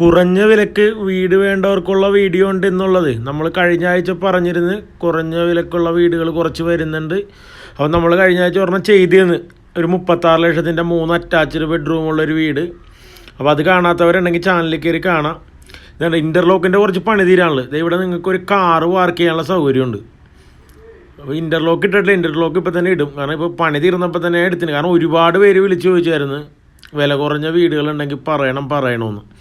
കുറഞ്ഞ വിലക്ക് വീട് വേണ്ടവർക്കുള്ള വീഡിയോ ഉണ്ട് എന്നുള്ളത്. നമ്മൾ കഴിഞ്ഞ ആഴ്ച പറഞ്ഞിരുന്ന് കുറഞ്ഞ വിലക്കുള്ള വീടുകൾ കുറച്ച് വരുന്നുണ്ട്. അപ്പോൾ നമ്മൾ കഴിഞ്ഞ ആഴ്ച ഒരെണ്ണം ചെയ്തിരുന്ന് ഒരു മുപ്പത്താറ് ലക്ഷത്തിന്റെ മൂന്ന് അറ്റാച്ച്ഡ് ബെഡ്റൂമുള്ളൊരു വീട്. അപ്പോൾ അത് കാണാത്തവരുണ്ടെങ്കിൽ ചാനലിൽ കയറി കാണാം. ഇതാണ് ഇന്റർലോക്കിന്റെ കുറച്ച് പണി തീരാനുള്ളത്. ഇവിടെ നിങ്ങൾക്ക് ഒരു കാറ് പാർക്ക് ചെയ്യാനുള്ള സൗകര്യമുണ്ട്. അപ്പോൾ ഇന്റർലോക്ക് ഇട്ടിട്ടില്ല. ഇന്റർലോക്ക് ഇപ്പോൾ തന്നെ ഇടും. കാരണം ഇപ്പോൾ പണി തീർന്നപ്പോൾ തന്നെ എടുത്തിന്. കാരണം ഒരുപാട് പേര് വിളിച്ച് ചോദിച്ചായിരുന്നു വില കുറഞ്ഞ വീടുകളുണ്ടെങ്കിൽ പറയണം പറയണമെന്ന്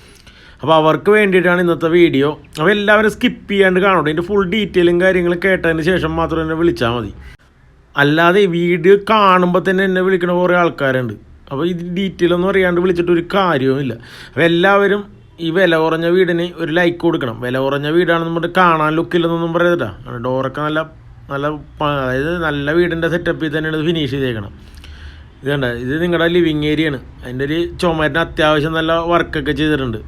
അപ്പോൾ അവർക്ക് വേണ്ടിയിട്ടാണ് ഇന്നത്തെ വീഡിയോ. അപ്പോൾ എല്ലാവരും സ്കിപ്പ് ചെയ്യാണ്ട് കാണണം ഇതിന്റെ ഫുൾ ഡീറ്റെയിലും കാര്യങ്ങളും കേട്ടതിന് ശേഷം മാത്രം എന്നെ വിളിച്ചാൽ മതി. അല്ലാതെ വീഡിയോ കാണുമ്പോൾ തന്നെ എന്നെ വിളിക്കുന്ന കുറേ ആൾക്കാരുണ്ട്. അപ്പോൾ ഇത് ഡീറ്റെയിൽ ഒന്നും അറിയാണ്ട് വിളിച്ചിട്ട് ഒരു കാര്യവുമില്ല അപ്പോൾ എല്ലാവരും ഈ വില കുറഞ്ഞ വീടിന് ഒരു ലൈക്ക് കൊടുക്കണം. വില കുറഞ്ഞ വീടാണെന്ന് പറഞ്ഞിട്ട് കാണാൻ ലുക്കില്ലെന്നൊന്നും പറയരുതാ ഡോറൊക്കെ നല്ല നല്ല അതായത് നല്ല വീടിന്റെ സെറ്റപ്പിൽ തന്നെയാണ് ഇത് ഫിനിഷ് ചെയ്തേക്കണം ഇത് കണ്ട? ഇത് നിങ്ങളുടെ ലിവിങ് ഏരിയ ആണ്. അതിന്റെ ഒരു ചുമരിന് അത്യാവശ്യം നല്ല വർക്കൊക്കെ ചെയ്തിട്ടുണ്ട്.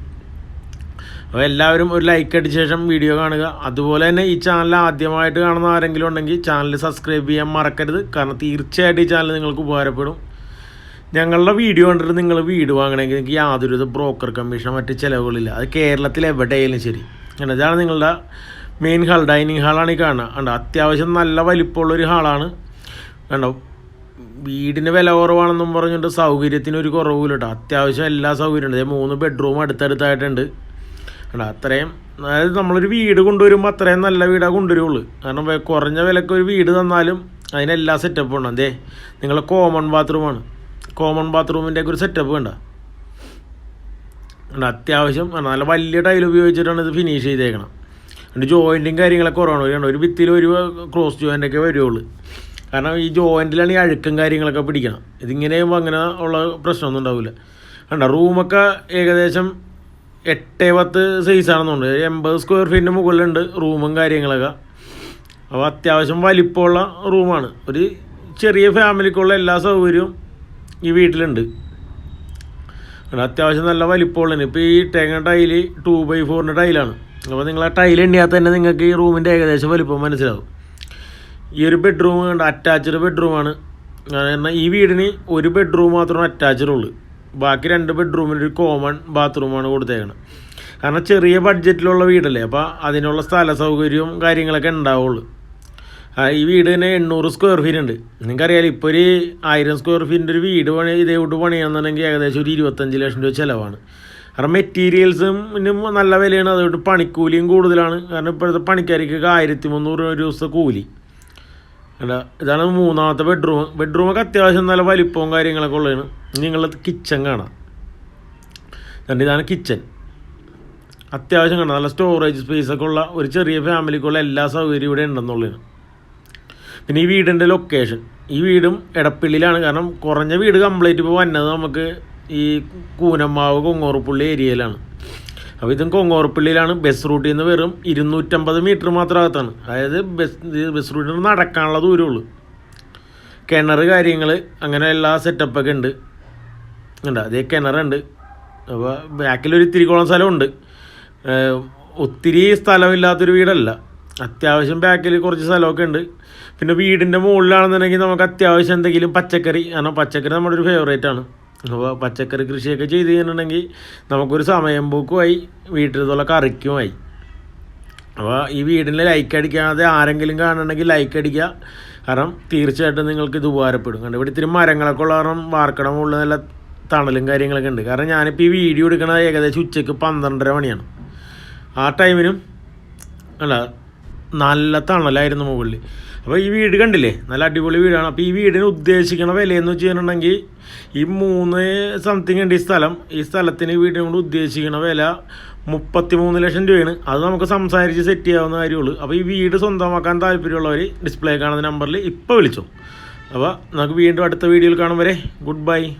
അപ്പോൾ എല്ലാവരും ഒരു ലൈക്ക് അടിച്ച ശേഷം വീഡിയോ കാണുക. അതുപോലെ തന്നെ ഈ ചാനൽ ആദ്യമായിട്ട് കാണുന്ന ആരെങ്കിലും ഉണ്ടെങ്കിൽ ചാനൽ സബ്സ്ക്രൈബ് ചെയ്യാൻ മറക്കരുത്. കാരണം തീർച്ചയായിട്ടും ഈ ചാനൽ നിങ്ങൾക്ക് ഉപകാരപ്പെടും. ഞങ്ങളുടെ വീഡിയോ കണ്ടിട്ട് നിങ്ങൾ വീട് വാങ്ങണമെങ്കിൽ നിങ്ങൾക്ക് യാതൊരുവിധ ബ്രോക്കർ കമ്മീഷനോ മറ്റ് ചിലവുകളില്ല. അത് കേരളത്തിൽ എവിടെയായാലും ശരി. ഇതാണ് നിങ്ങളുടെ മെയിൻ ഹാൾ ഡൈനിങ് ഹാളാണ് ഈ കാണുക. കണ്ടോ? അത്യാവശ്യം നല്ല വലിപ്പമുള്ളൊരു ഹാളാണ് കണ്ടോ? വീടിന് വില കുറവാണെന്നും പറഞ്ഞിട്ട് സൗകര്യത്തിന് ഒരു കുറവില്ല കേട്ടോ. അത്യാവശ്യം എല്ലാ സൗകര്യമുണ്ട്. മൂന്ന് ബെഡ്റൂം അടുത്തടുത്തായിട്ടുണ്ട്. കണ്ടോ അത്രയും അതായത് നമ്മളൊരു വീട് കൊണ്ടുവരുമ്പോൾ അത്രയും നല്ല വീടാണ് കൊണ്ടുവരുള്ളൂ. കാരണം കുറഞ്ഞ വിലക്ക് ഒരു വീട് തന്നാലും അതിനെല്ലാ സെറ്റപ്പും ഉണ്ട്. അതേ നിങ്ങളെ കോമൺ ബാത്റൂമാണ് കോമൺ ബാത്റൂമിന്റെ ഒക്കെ ഒരു സെറ്റപ്പ് വേണ്ട അത്യാവശ്യം. നല്ല വലിയ ടൈൽ ഉപയോഗിച്ചിട്ടാണ് ഇത് ഫിനിഷ് ചെയ്തേക്കണം. എന്നിട്ട് ജോയിന്റും കാര്യങ്ങളൊക്കെ കുറവാണ്. ഒരു ഭിത്തിയിൽ ഒരു ക്രോസ് ജോയിന്റൊക്കെ വരുള്ളൂ കാരണം ഈ ജോയിന്റിലാണ് ഈ അഴുക്കും കാര്യങ്ങളൊക്കെ പിടിക്കണം. ഇതിങ്ങനെ ചെയ്യുമ്പോൾ അങ്ങനെ ഉള്ള പ്രശ്നമൊന്നും ഉണ്ടാവില്ല കണ്ട റൂമൊക്കെ ഏകദേശം എട്ട് പത്ത് സൈസാണെന്നുണ്ട് എൺപത് സ്ക്വയർ ഫീറ്റിന് മുകളിലുണ്ട് റൂമും കാര്യങ്ങളൊക്കെ. അപ്പോൾ അത്യാവശ്യം വലിപ്പമുള്ള റൂമാണ് ഒരു ചെറിയ ഫാമിലിക്കുള്ള എല്ലാ സൗകര്യവും ഈ വീട്ടിലുണ്ട്. അത് അത്യാവശ്യം നല്ല വലിപ്പമുള്ളതിന് ഇപ്പോൾ ഈ തേങ്ങ ടൈൽ ടു ബൈ ഫോറിന്റെ ടൈലാണ് അപ്പോൾ നിങ്ങൾ ആ ടൈൽ എണ്ണിയാൽ തന്നെ നിങ്ങൾക്ക് ഈ റൂമിന്റെ ഏകദേശം വലിപ്പം മനസ്സിലാവും. ഈ ഒരു ബെഡ്റൂം കണ്ട അറ്റാച്ച്ഡ് ബെഡ്റൂമാണ് എന്നാൽ ഈ വീടിന് ഒരു ബെഡ്റൂം മാത്രമേ അറ്റാച്ച്ഡ് ഉള്ളൂ. ബാക്കി രണ്ട് ബെഡ്റൂമിൽ ഒരു കോമൺ ബാത്റൂമാണ് കൊടുത്തേക്കുന്നത് കാരണം ചെറിയ ബഡ്ജറ്റിലുള്ള വീടല്ലേ അപ്പോൾ അതിനുള്ള സ്ഥല സൗകര്യവും കാര്യങ്ങളൊക്കെ ഉണ്ടാവുള്ളൂ. ഈ വീട് തന്നെ എണ്ണൂറ് സ്ക്വയർ ഫീറ്റ് ഉണ്ട്. നിങ്ങൾക്കറിയാലോ ഇപ്പോൾ ഒരു ആയിരം സ്ക്വയർ ഫീറ്റിന്റെ ഒരു വീട് പണി ഇതേവിട്ട് പണിയാണെന്നുണ്ടെങ്കിൽ ഏകദേശം ഒരു ഇരുപത്തഞ്ച് ലക്ഷം രൂപ ചിലവാണ്. കാരണം മെറ്റീരിയൽസും നല്ല വിലയാണ് അതുകൊണ്ട് പണിക്കൂലിയും കൂടുതലാണ്. കാരണം ഇപ്പോഴത്തെ പണിക്കാർക്ക് ആയിരത്തി മുന്നൂറ് ഒരു ദിവസത്തെ കൂലി. അല്ല ഇതാണ് മൂന്നാമത്തെ ബെഡ്റൂം ബെഡ്റൂമൊക്കെ അത്യാവശ്യം നല്ല വലിപ്പവും കാര്യങ്ങളൊക്കെ ഉള്ളതാണ്. നിങ്ങളുടെ കിച്ചൺ കാണാം. രണ്ട് ഇതാണ് കിച്ചൺ അത്യാവശ്യം കാണാം. നല്ല സ്റ്റോറേജ് സ്പേസ് ഒക്കെ ഉള്ള ഒരു ചെറിയ ഫാമിലിക്കുള്ള എല്ലാ സൗകര്യവും ഇവിടെ ഉണ്ടെന്നുള്ളതാണ്. പിന്നെ ഈ വീടിന്റെ ലൊക്കേഷൻ ഈ വീടും എടപ്പള്ളിയിലാണ്. കാരണം കുറഞ്ഞ വീട് കംപ്ലീറ്റ് ഇപ്പോൾ വന്നത് നമുക്ക് ഈ കൂനമ്മാവ് കൊങ്ങോറുപ്പുള്ളി ഏരിയയിലാണ് അപ്പോൾ ഇതും കൊങ്ങോർപ്പള്ളിയിലാണ്. ബസ് റൂട്ടിൽ നിന്ന് വെറും ഇരുന്നൂറ്റമ്പത് മീറ്റർ മാത്രം അകത്താണ് അതായത് ബസ് ബസ് റൂട്ടിൽ നിന്ന് നടക്കാനുള്ള ദൂരമുള്ളൂ കിണർ കാര്യങ്ങൾ അങ്ങനെ എല്ലാ സെറ്റപ്പൊക്കെ ഉണ്ട്. ഉണ്ട് അതേ കിണറുണ്ട്. അപ്പോൾ ബാക്കിലൊരു ഇത്തിരിക്കോളം സ്ഥലമുണ്ട്. ഒത്തിരി സ്ഥലമില്ലാത്തൊരു വീടല്ല. അത്യാവശ്യം ബാക്കിൽ കുറച്ച് സ്ഥലമൊക്കെ ഉണ്ട്. പിന്നെ വീടിന്റെ മുകളിലാണെന്നുണ്ടെങ്കിൽ നമുക്ക് അത്യാവശ്യം എന്തെങ്കിലും പച്ചക്കറി കാരണം പച്ചക്കറി നമ്മുടെ ഒരു ഫേവറേറ്റ് ആണ്. അപ്പോൾ പച്ചക്കറി കൃഷിയൊക്കെ ചെയ്ത് കഴിഞ്ഞിട്ടുണ്ടെങ്കിൽ നമുക്കൊരു സമയം പോക്കുമായി വീട്ടിലുള്ള കറിക്കുമായി. അപ്പോൾ ഈ വീടിന് ലൈക്ക് അടിക്കാതെ ആരെങ്കിലും കാണുന്നുണ്ടെങ്കിൽ ലൈക്ക് അടിക്കുക. കാരണം തീർച്ചയായിട്ടും നിങ്ങൾക്ക് ഇത് ഉപകാരപ്പെടും. കാരണം ഇവിടെ ഇത്തിരി മരങ്ങളൊക്കെ ഉള്ള കാരണം വാർക്കട മുകളിൽ നല്ല തണലും കാര്യങ്ങളൊക്കെ ഉണ്ട്. കാരണം ഞാനിപ്പോൾ ഈ വീഡിയോ എടുക്കുന്നത് ഏകദേശം ഉച്ചയ്ക്ക് പന്ത്രണ്ടര മണിയാണ്. ആ ടൈമിനും അല്ല നല്ല തണലായിരുന്നു മുകളിൽ. അപ്പോൾ ഈ വീട് കണ്ടില്ലേ? നല്ല അടിപൊളി വീടാണ്. അപ്പോൾ ഈ വീടിന് ഉദ്ദേശിക്കണ വിലയെന്ന് വെച്ച് കഴിഞ്ഞിട്ടുണ്ടെങ്കിൽ ഈ മൂന്ന് സംതിങ് ഉണ്ട് ഈ സ്ഥലം. ഈ സ്ഥലത്തിന് വീടിനെ കൊണ്ട് ഉദ്ദേശിക്കണ വില മുപ്പത്തി മൂന്ന് ലക്ഷം രൂപയാണ്. അത് നമുക്ക് സംസാരിച്ച് സെറ്റ് ചെയ്യാവുന്ന കാര്യമുള്ളൂ. അപ്പോൾ ഈ വീട് സ്വന്തമാക്കാൻ താല്പര്യമുള്ളവർ ഡിസ്പ്ലേ കാണുന്ന നമ്പറിൽ ഇപ്പോൾ വിളിച്ചോ. അപ്പോൾ നമുക്ക് വീണ്ടും അടുത്ത വീഡിയോയിൽ കാണും വരെ. Good bye